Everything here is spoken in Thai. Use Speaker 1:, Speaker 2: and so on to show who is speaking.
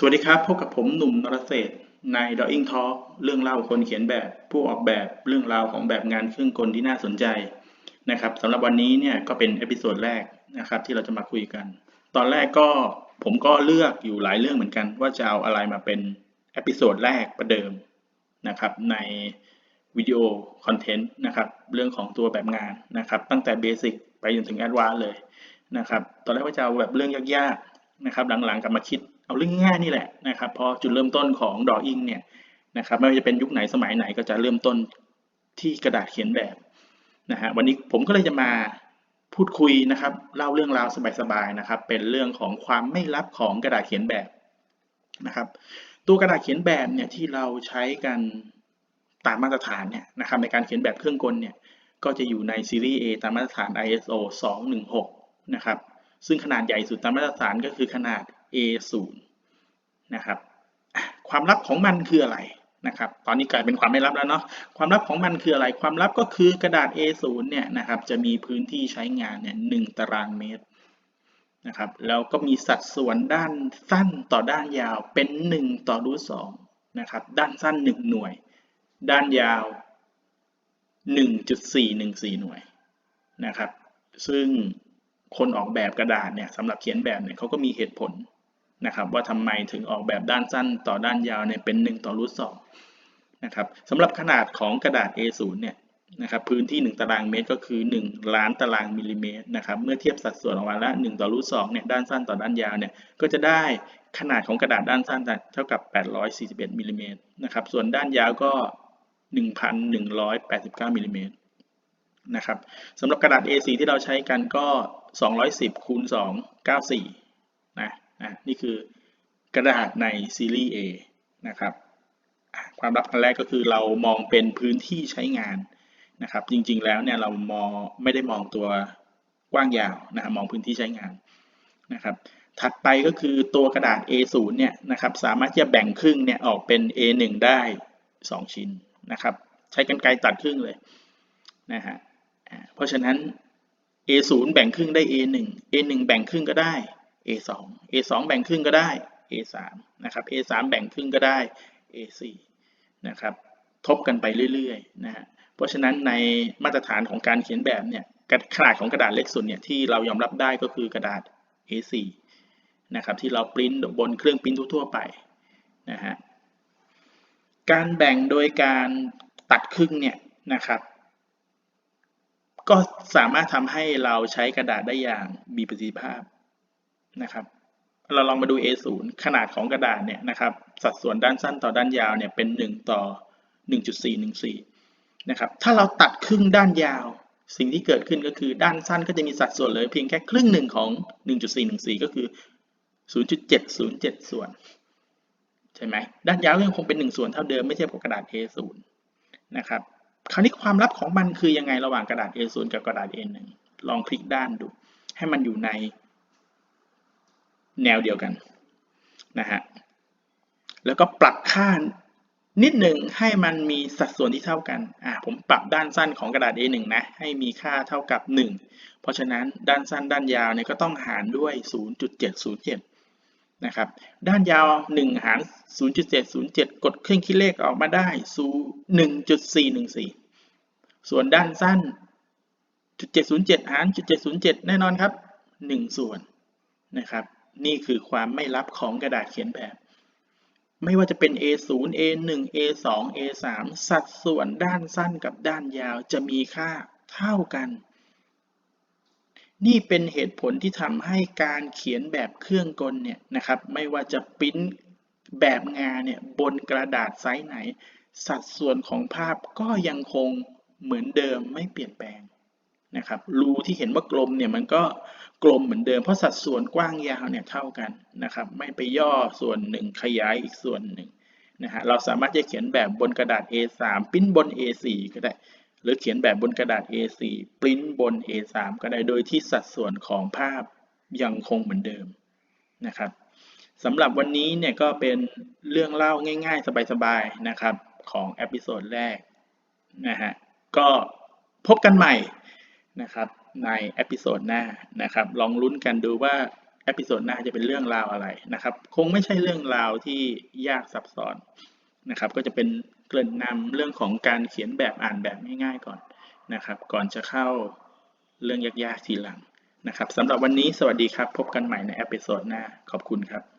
Speaker 1: สวัสดีครับ พบกับผมหนุ่มนรเศรษฐ์ใน Drawing Talk เรื่องเล่าคนเขียนแบบ ผู้ออกแบบเรื่องราวของแบบงานเครื่องกลที่น่าสนใจนะครับสำหรับวันนี้เนี่ยก็เป็นเอพิโซดแรกนะครับที่เราจะมาคุยกัน ตอนแรกก็ผมก็เลือกอยู่หลายเรื่องเหมือนกัน ว่าจะเอาอะไรมาเป็นเอพิโซดแรกประเดิมนะครับในวิดีโอคอนเทนต์นะครับเรื่องของตัวแบบงานนะครับตั้งแต่เบสิกไปจนถึงแอดวานเลยนะครับตอนแรกว่าจะเอาแบบเรื่องยากๆ นะครับหลังๆกลับมาคิดเอาเรื่องง่ายนี่แหละนะครับเพราะจุดเริ่มต้นของดออิงเนี่ยนะครับไม่ว่าจะเป็นยุคไหนสมัยไหนก็จะเริ่มต้นที่กระดาษเขียนแบบนะฮะวันนี้ผมก็เลยจะมาพูดคุยนะครับเล่าเรื่องราวสบายๆนะครับ เป็นเรื่องของความไม่ลับของกระดาษเขียนแบบนะครับ ตัวกระดาษเขียนแบบเนี่ยที่เราใช้กันตามมาตรฐานเนี่ยนะครับในการเขียนแบบเครื่องกลเนี่ยก็จะอยู่ในซีรีส์ A ตามมาตรฐาน ISO 216 นะครับ ซึ่งขนาดใหญ่สุดตามมาตรฐานก็คือขนาด A0 นะครับความลับของมันคืออะไรนะครับตอนนี้กลายเป็นความไม่ลับแล้วเนาะความลับของมันคืออะไร ความลับก็คือกระดาษ A0 เนี่ยนะครับจะมีพื้นที่ใช้งานเนี่ยหตารางเมตรนะครับแล้วก็มีสัดส่วนด้านสั้นต่อด้านยาวเป็น 1 ต่อรูทสองนะครับด้านสั้น 1 หน่วย ด้านยาว 1.414 หน่วยนะครับซึ่ง คนออกแบบกระดาษเนี่ยสำหรับเขียนแบบเนี่ยเขาก็มีเหตุผลนะครับ ว่าทำไมถึงออกแบบด้านสั้นต่อด้านยาวเนี่ยเป็น 1 ต่อรูทสองนะครับสำหรับขนาดของกระดาษ A0 เนี่ยนะครับพื้นที่ 1 ตารางเมตรก็คือ 1 ล้านตารางมิลลิเมตรนะครับเมื่อเทียบสัดส่วนออกมาแล้ว1ต่อรูทสองเนี่ยด้านสั้นต่อด้านยาวเนี่ยก็จะได้ขนาดของกระดาษด้านสั้นเท่ากับ 841มิลลิเมตรนะครับส่วนด้านยาวก็ 1,189มิลลิเมตรนะครับสำหรับกระดาษ A4 ที่เราใช้กันก็ 210คูณ2 94นะนะนี่คือกระดาษในซีรีส์ A นะครับความลับอันแรกก็คือเรามองเป็นพื้นที่ใช้งานนะครับ จริงๆแล้วเนี่ยเรามองไม่ได้มองตัวกว้างยาวนะมองพื้นที่ใช้งานนะครับ ถัดไปก็คือตัวกระดาษ A0 เนี่ยนะครับสามารถจะแบ่งครึ่งเนี่ยออกเป็น A1 ได้ 2 ชิ้นนะครับ ใช้กันไกรตัดครึ่งเลยนะฮะเพราะฉะนั้น A0 แบ่งครึ่งได้ A1 A1 แบ่งครึ่งก็ได้ A2 A2 แบ่งครึ่งก็ได้ A3 นะครับ A3 แบ่งครึ่งก็ได้ A4 นะครับ ทบกันไปเรื่อยๆนะฮะ เพราะฉะนั้นในมาตรฐานของการเขียนแบบเนี่ยขนาดของกระดาษเล็กสุดเนี่ยที่เรายอมรับได้ก็คือกระดาษ A4 นะครับที่เราปริ้นบนเครื่องปริ้นทั่วๆไปนะฮะการแบ่งโดยการตัดครึ่งเนี่ยนะครับ ก็สามารถทำให้เราใช้กระดาษได้อย่างมีประสิทธิภาพนะครับ เราลองมาดู A0 ขนาดของกระดาษเนี่ยนะครับ สัดส่วนด้านสั้นต่อด้านยาวเนี่ยเป็น 1 ต่อ 1.414 นะครับ ถ้าเราตัดครึ่งด้านยาว สิ่งที่เกิดขึ้นก็คือด้านสั้นก็จะมีสัดส่วนเลยเพียงแค่ครึ่งหนึ่งของ 1.414 ก็คือ 0.707 ส่วน ใช่ไหม ด้านยาวยังคงเป็น 1 ส่วนเท่าเดิมไม่เทียบกับกระดาษ A0 นะครับ คราวนี้ความลับของมันคือยังไงระหว่างกระดาษ A0 กับกระดาษ A1 ลองคลิกด้านดู ให้มันอยู่ในแนวเดียวกันนะฮะแล้วก็ปรับค่านิดหนึ่งให้มันมีสัดส่วนที่เท่ากัน อ่า ผมปรับด้านสั้นของกระดาษ A1 นะ ให้มีค่าเท่ากับ 1 เพราะฉะนั้นด้านสั้นด้านยาวเนี่ยก็ต้องหารด้วย 0.707 นะครับ ด้านยาว 1 หาร 0.707 กดเครื่องคิดเลขออกมาได้ 1.414 ส่วนด้านสั้น0.707 หาร0.707 แน่นอนครับ 1 ส่วนนะครับ นี่คือความไม่ลับของกระดาษเขียนแบบ ไม่ว่าจะเป็น A0 A1 A2 A3 สัดส่วนด้านสั้นกับด้านยาวจะมีค่าเท่ากัน นี่เป็นเหตุผลที่ทำให้การเขียนแบบเครื่องกลเนี่ยนะครับไม่ว่าจะปิ้นแบบงานเนี่ยบนกระดาษไซส์ไหน สัดส่วนของภาพก็ยังคงเหมือนเดิมไม่เปลี่ยนแปลงนะครับรูที่เห็นว่ากลมเนี่ยมันก็กลมเหมือนเดิมเพราะสัดส่วนกว้างยาวเนี่ยเท่ากันนะครับไม่ไปย่อส่วนหนึ่งขยายอีกส่วนหนึ่งนะฮะเราสามารถจะเขียนแบบบนกระดาษ A3 ปิ้นบน A4 ก็ได้ หรือเขียนแบบบนกระดาษ A4 ปริ้นบน A3 ก็ได้โดยที่สัดส่วนของภาพยังคงเหมือนเดิมนะครับสำหรับวันนี้เนี่ยก็เป็นเรื่องเล่าง่ายๆ สบายๆนะครับของเอพิโซดแรกนะฮะก็พบกันใหม่นะครับในเอพิโซดหน้านะครับลองลุ้นกันดูว่าเอพิโซดหน้าจะเป็นเรื่องราวอะไรนะครับ คงไม่ใช่เรื่องราวที่ยากซับซ้อนนะครับ ก็จะเป็น เกริ่นนำเรื่องของการเขียนแบบอ่านแบบง่ายๆก่อนนะครับ ก่อนจะเข้าเรื่องยากๆทีหลังนะครับสำหรับวันนี้สวัสดีครับ พบกันใหม่ในเอพิโซดหน้า ขอบคุณครับ